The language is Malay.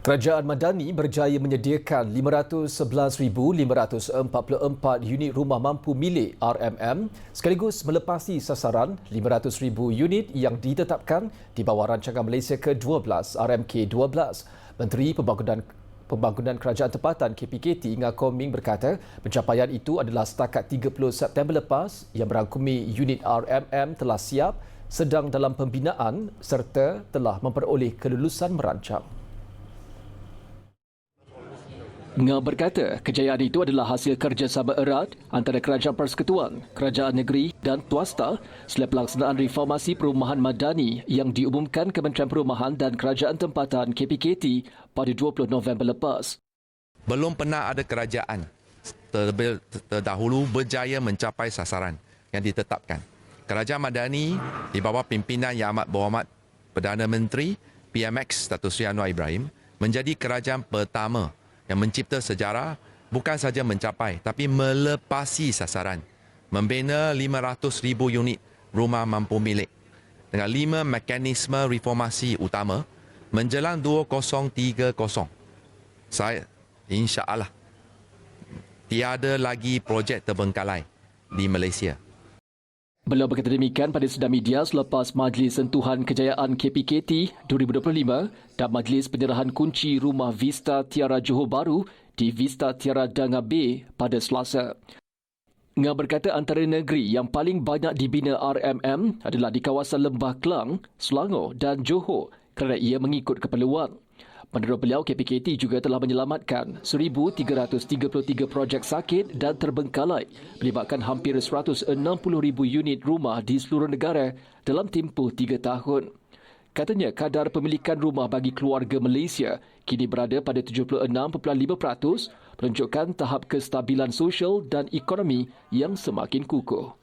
Kerajaan Madani berjaya menyediakan 511,544 unit rumah mampu milik RMM sekaligus melepasi sasaran 500,000 unit yang ditetapkan di bawah rancangan Malaysia ke-12 RMK-12. Menteri Pembangunan Pembangunan Kerajaan Tempatan KPKT Inga Koming berkata pencapaian itu adalah setakat 30 September lepas yang merangkumi unit RMM telah siap sedang dalam pembinaan serta telah memperoleh kelulusan merancang. Nga berkata kejayaan itu adalah hasil kerjasama erat antara Kerajaan Persekutuan, Kerajaan Negeri dan Tuasta selepas pelaksanaan reformasi perumahan madani yang diumumkan Kementerian Perumahan dan Kerajaan Tempatan KPKT pada 20 November lepas. Belum pernah ada kerajaan terdahulu berjaya mencapai sasaran yang ditetapkan. Kerajaan Madani di bawah pimpinan Yang Amat Berhormat Perdana Menteri PMX Datuk Seri Anwar Ibrahim menjadi kerajaan pertama yang mencipta sejarah bukan saja mencapai tapi melepasi sasaran membina 500,000 unit rumah mampu milik dengan lima mekanisme reformasi utama menjelang 2030. Saya insya-Allah tiada lagi projek terbengkalai di Malaysia. Beliau berkata demikian pada sedang media selepas Majlis Sentuhan Kejayaan KPKT 2025 dan Majlis Penyerahan Kunci Rumah Vista Tiara Johor Baru di Vista Tiara Danga Bay pada Selasa. Nga berkata antara negeri yang paling banyak dibina RMM adalah di kawasan Lembah Kelang, Selangor dan Johor kerana ia mengikut keperluan. Menurut beliau, KPKT juga telah menyelamatkan 1,333 projek sakit dan terbengkalai melibatkan hampir 160,000 unit rumah di seluruh negara dalam tempoh tiga tahun. Katanya kadar pemilikan rumah bagi keluarga Malaysia kini berada pada 76.5% menunjukkan tahap kestabilan sosial dan ekonomi yang semakin kukuh.